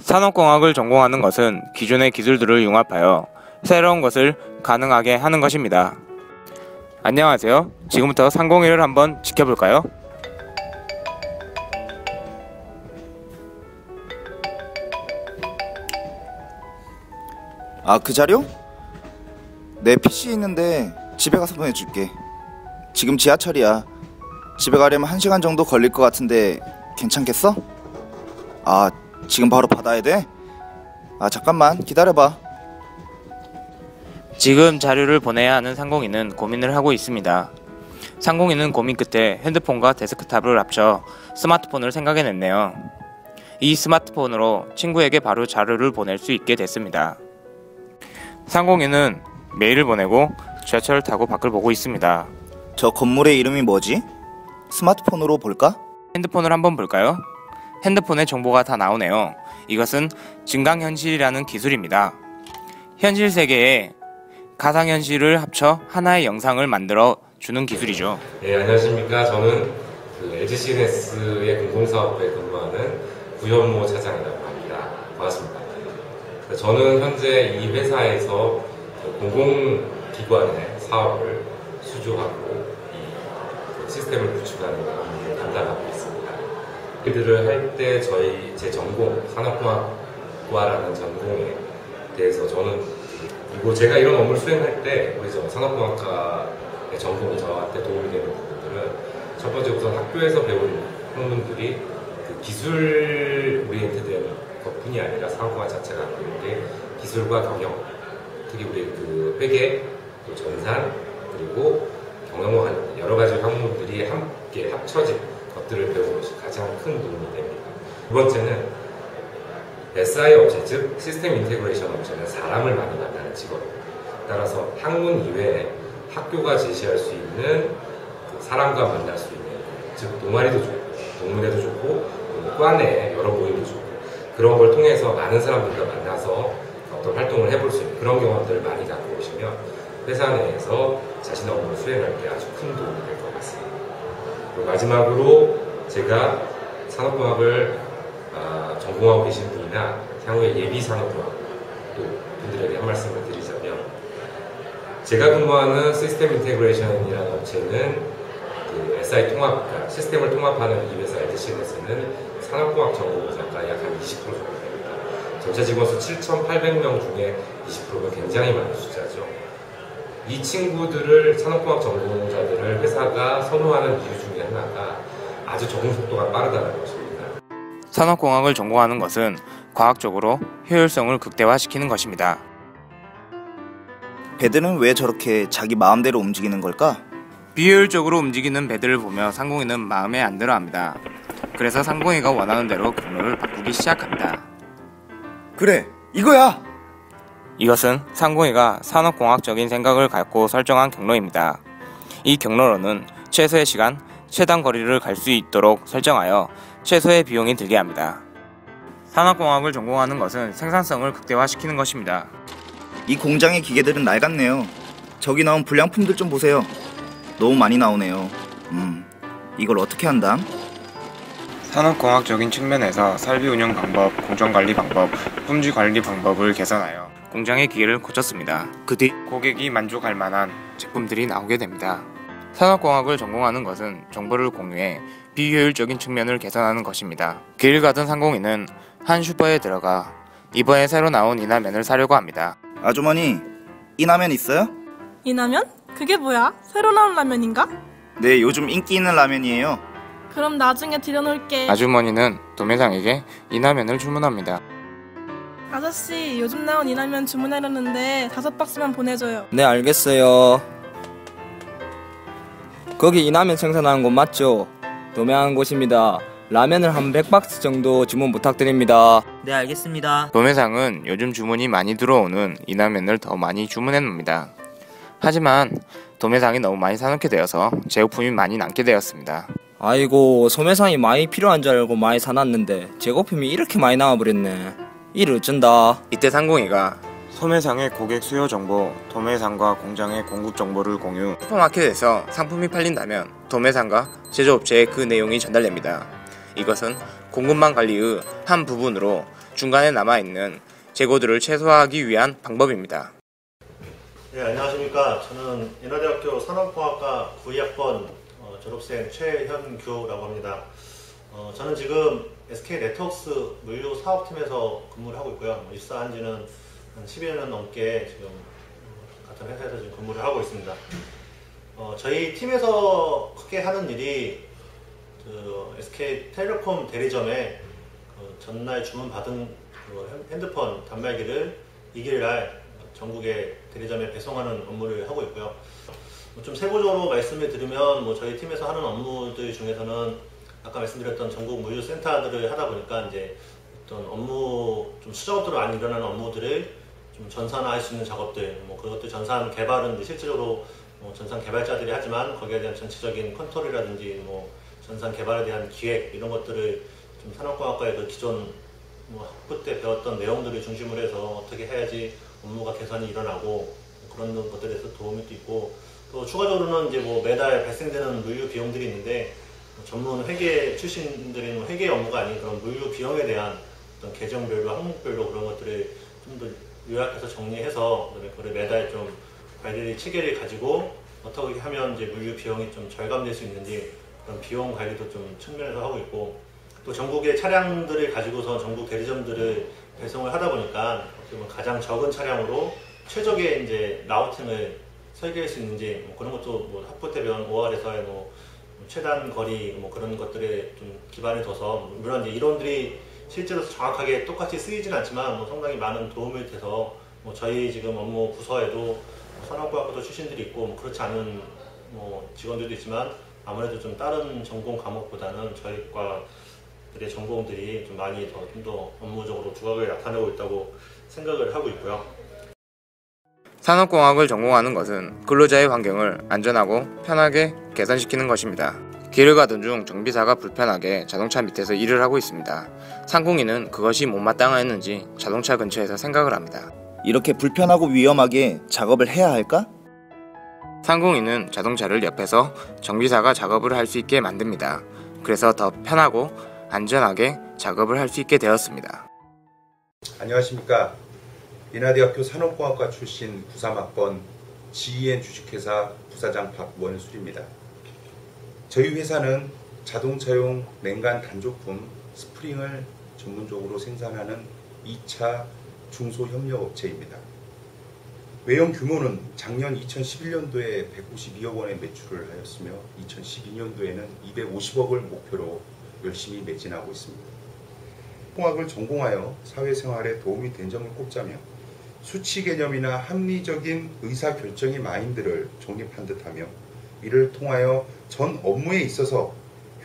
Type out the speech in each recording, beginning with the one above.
산업공학을 전공하는 것은 기존의 기술들을 융합하여 새로운 것을 가능하게 하는 것입니다. 안녕하세요. 지금부터 상공회를 한번 지켜볼까요? 아, 그 자료? 내 PC 있는데 집에 가서 보내줄게. 지금 지하철이야. 집에 가려면 한 시간 정도 걸릴 것 같은데 괜찮겠어? 아, 지금 바로 받아야 돼? 아, 잠깐만 기다려봐. 지금 자료를 보내야 하는 상공인은 고민을 하고 있습니다. 상공인은 고민 끝에 핸드폰과 데스크탑을 합쳐 스마트폰을 생각해냈네요. 이 스마트폰으로 친구에게 바로 자료를 보낼 수 있게 됐습니다. 상공인은 메일을 보내고 지하철을 타고 밖을 보고 있습니다. 저 건물의 이름이 뭐지? 스마트폰으로 볼까? 핸드폰을 한번 볼까요? 핸드폰에 정보가 다 나오네요. 이것은 증강현실이라는 기술입니다. 현실 세계에 가상현실을 합쳐 하나의 영상을 만들어 주는 기술이죠. 네, 안녕하십니까. 저는 그 LG CNS의 공공사업부에 근무하는 구현모 차장이라고 합니다. 반갑습니다. 저는 현재 이 회사에서 그 공공기관의 사업을 수주하고 이 시스템을 구축하는 업무를 담당하고 있습니다. 그들을 할 때 저희 제 전공 산업공학과라는 전공에 대해서 저는 그리고 제가 이런 업무를 수행할 때 우리 저 산업공학과의 전공이 저한테 도움이 되는 부분들은 첫 번째 우선 학교에서 배운 학문들이 그 기술 오리엔트된 것뿐이 아니라 산업공학 자체가 게 기술과 경영 특히 우리 그 회계 또 전산 그리고 관련 여러 가지 학문들이 함께 합쳐진 것들을 배우는 것이 가장 큰 도움이 됩니다. 두 번째는 SI 업체, 즉 시스템 인테그레이션 업체는 사람을 많이 만나는 직업입니다. 따라서 학문 이외에 학교가 제시할 수 있는 그 사람과 만날 수 있는 즉 동아리도 좋고 동문회도 좋고 과내 여러 모임도 좋고 그런 걸 통해서 많은 사람들과 만나서 어떤 활동을 해볼 수 있는 그런 경험들을 많이 갖고 오시면 회사 내에서 자신의 업무를 수행할 때 아주 큰 도움이 될 것 같습니다. 그리고 마지막으로 제가 산업공학을 아, 전공하고 계신 분이나 향후에 예비 산업공학 또 분들에게 한 말씀을 드리자면 제가 근무하는 시스템 인테그레이션이라는 업체는 그 SI 통합, 그러니까 시스템을 통합하는 이 회사 에드신에서는 산업공학 전공자가 약 한 20% 정도 됩니다. 전체 직원 수 7,800명 중에 20%가 굉장히 많은 숫자죠. 이 친구들을 산업공학 전공자들을 회사가 선호하는 이유 중에 하나가 아주 적응 속도가 빠르다는 것입니다. 산업공학을 전공하는 것은 과학적으로 효율성을 극대화시키는 것입니다. 배들은 왜 저렇게 자기 마음대로 움직이는 걸까? 비효율적으로 움직이는 배들을 보며 상공이는 마음에 안 들어 합니다. 그래서 상공이가 원하는 대로 경로를 바꾸기 시작합니다. 그래, 이거야! 이것은 상공이가 산업공학적인 생각을 갖고 설정한 경로입니다. 이 경로로는 최소의 시간, 최단 거리를 갈 수 있도록 설정하여 최소의 비용이 들게 합니다. 산업공학을 전공하는 것은 생산성을 극대화시키는 것입니다. 이 공장의 기계들은 낡았네요. 저기 나온 불량품들 좀 보세요. 너무 많이 나오네요. 음, 이걸 어떻게 한담? 산업공학적인 측면에서 설비 운영 방법, 공정 관리 방법, 품질 관리 방법을 개선하여 공장의 기계를 고쳤습니다. 그 뒤 고객이 만족할 만한 제품들이 나오게 됩니다. 산업공학을 전공하는 것은 정보를 공유해 비효율적인 측면을 개선하는 것입니다. 길 가던 상공인은 한 슈퍼에 들어가 이번에 새로 나온 이나면을 사려고 합니다. 아주머니, 이 라면 있어요? 이 라면? 그게 뭐야? 새로 나온 라면인가? 네, 요즘 인기 있는 라면이에요. 그럼 나중에 들여놓을게. 아주머니는 도매상에게 이나면을 주문합니다. 아저씨, 요즘 나온 이 라면 주문하려는데 다섯 박스만 보내줘요. 네, 알겠어요. 거기 이라면 생산하는 곳 맞죠? 도매하는 곳입니다. 라면을 한 100박스 정도 주문 부탁드립니다. 네, 알겠습니다. 도매상은 요즘 주문이 많이 들어오는 이나면을 더 많이 주문해 놉니다. 하지만 도매상이 너무 많이 사놓게 되어서 제품이 많이 남게 되었습니다. 아이고, 소매상이 많이 필요한 줄 알고 많이 사놨는데 제거품이 이렇게 많이 나와버렸네. 이를 어쩐다. 이때 상공이가 소매상의 고객 수요 정보, 도매상과 공장의 공급 정보를 공유, 슈퍼마켓에서 상품이 팔린다면 도매상과 제조업체에 그 내용이 전달됩니다. 이것은 공급망 관리의 한 부분으로 중간에 남아있는 재고들을 최소화하기 위한 방법입니다. 네, 안녕하십니까. 저는 인하대학교 산업공학과 9학번 어, 졸업생 최현규라고 합니다. 어, 저는 지금 SK 네트워크스 물류 사업팀에서 근무를 하고 있고요. 뭐 입사한 지는 한 10여 년 넘게 지금 어, 같은 회사에서 지금 근무를 하고 있습니다. 어, 저희 팀에서 크게 하는 일이 그 SK 텔레콤 대리점에 그 전날 주문 받은 그 핸- 핸드폰 단말기를 2일 날 전국의 대리점에 배송하는 업무를 하고 있고요. 뭐좀 세부적으로 말씀을 드리면 뭐 저희 팀에서 하는 업무들 중에서는 아까 말씀드렸던 전국 물류센터들을 하다 보니까 이제 어떤 업무 좀 수작업들로 안 일어나는 업무들을 좀 전산화할 수 있는 작업들 뭐 그것도 전산 개발은 실제로 뭐 전산 개발자들이 하지만 거기에 대한 전체적인 컨트롤이라든지 뭐 전산 개발에 대한 기획 이런 것들을 좀 산업공학과의 그 기존 뭐 학부 때 배웠던 내용들을 중심으로 해서 어떻게 해야지 업무가 개선이 일어나고 그런 것들에서 도움이 또 있고 또 추가적으로는 이제 뭐 매달 발생되는 물류 비용들이 있는데 뭐 전문 회계 출신들이 뭐 회계 업무가 아닌 그런 물류 비용에 대한 어떤 계정별로 항목별로 그런 것들을 좀 더 요약해서 정리해서 그다음에 그걸 매달 좀 관리 체계를 가지고 어떻게 하면 이제 물류 비용이 좀 절감될 수 있는지 그런 비용 관리도 좀 측면에서 하고 있고 또 전국의 차량들을 가지고서 전국 대리점들을 배송을 하다 보니까 보면 가장 적은 차량으로 최적의 이제 라우팅을 설계할 수 있는지 뭐 그런 것도 뭐 배운 5R에서의 뭐 최단 거리 뭐 그런 것들에 좀 기반을 둬서 물론 이제 이론들이 실제로 정확하게 똑같이 쓰이진 않지만 뭐 상당히 많은 도움이 돼서 뭐 저희 지금 업무 부서에도 산업과학부도 출신들이 있고 뭐 그렇지 않은 뭐 직원들도 있지만 아무래도 좀 다른 전공 과목보다는 저희 과들의 전공들이 좀 많이 더 좀더 업무적으로 두각을 나타내고 있다고 생각을 하고 있고요. 산업공학을 전공하는 것은 근로자의 환경을 안전하고 편하게 개선시키는 것입니다. 길을 가던 중 정비사가 불편하게 자동차 밑에서 일을 하고 있습니다. 상공인은 그것이 못마땅했는지 자동차 근처에서 생각을 합니다. 이렇게 불편하고 위험하게 작업을 해야 할까? 상공인은 자동차를 옆에서 정비사가 작업을 할 수 있게 만듭니다. 그래서 더 편하고 안전하게 작업을 할 수 있게 되었습니다. 안녕하십니까. 인하대학교 산업공학과 출신 93학번 GEN 주식회사 부사장 박원술입니다. 저희 회사는 자동차용 냉간 단조품 스프링을 전문적으로 생산하는 2차 중소협력업체입니다. 외형 규모는 작년 2011년도에 192억 원의 매출을 하였으며 2012년도에는 250억을 목표로 열심히 매진하고 있습니다. 공학을 전공하여 사회생활에 도움이 된 점을 꼽자면 수치 개념이나 합리적인 의사결정의 마인드를 정립한 듯하며 이를 통하여 전 업무에 있어서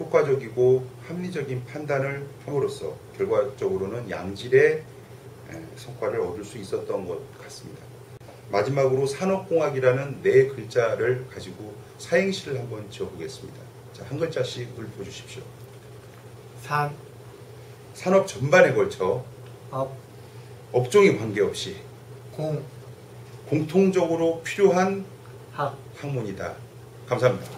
효과적이고 합리적인 판단을 함으로써 결과적으로는 양질의 에, 성과를 얻을 수 있었던 것 같습니다. 마지막으로 산업공학이라는 네 글자를 가지고 사행시를 한번 지어보겠습니다. 자, 한 글자씩 읊어주십시오. 산, 산업 전반에 걸쳐 업, 업종에 관계없이 공, 공통적으로 필요한 학. 학문이다. 감사합니다.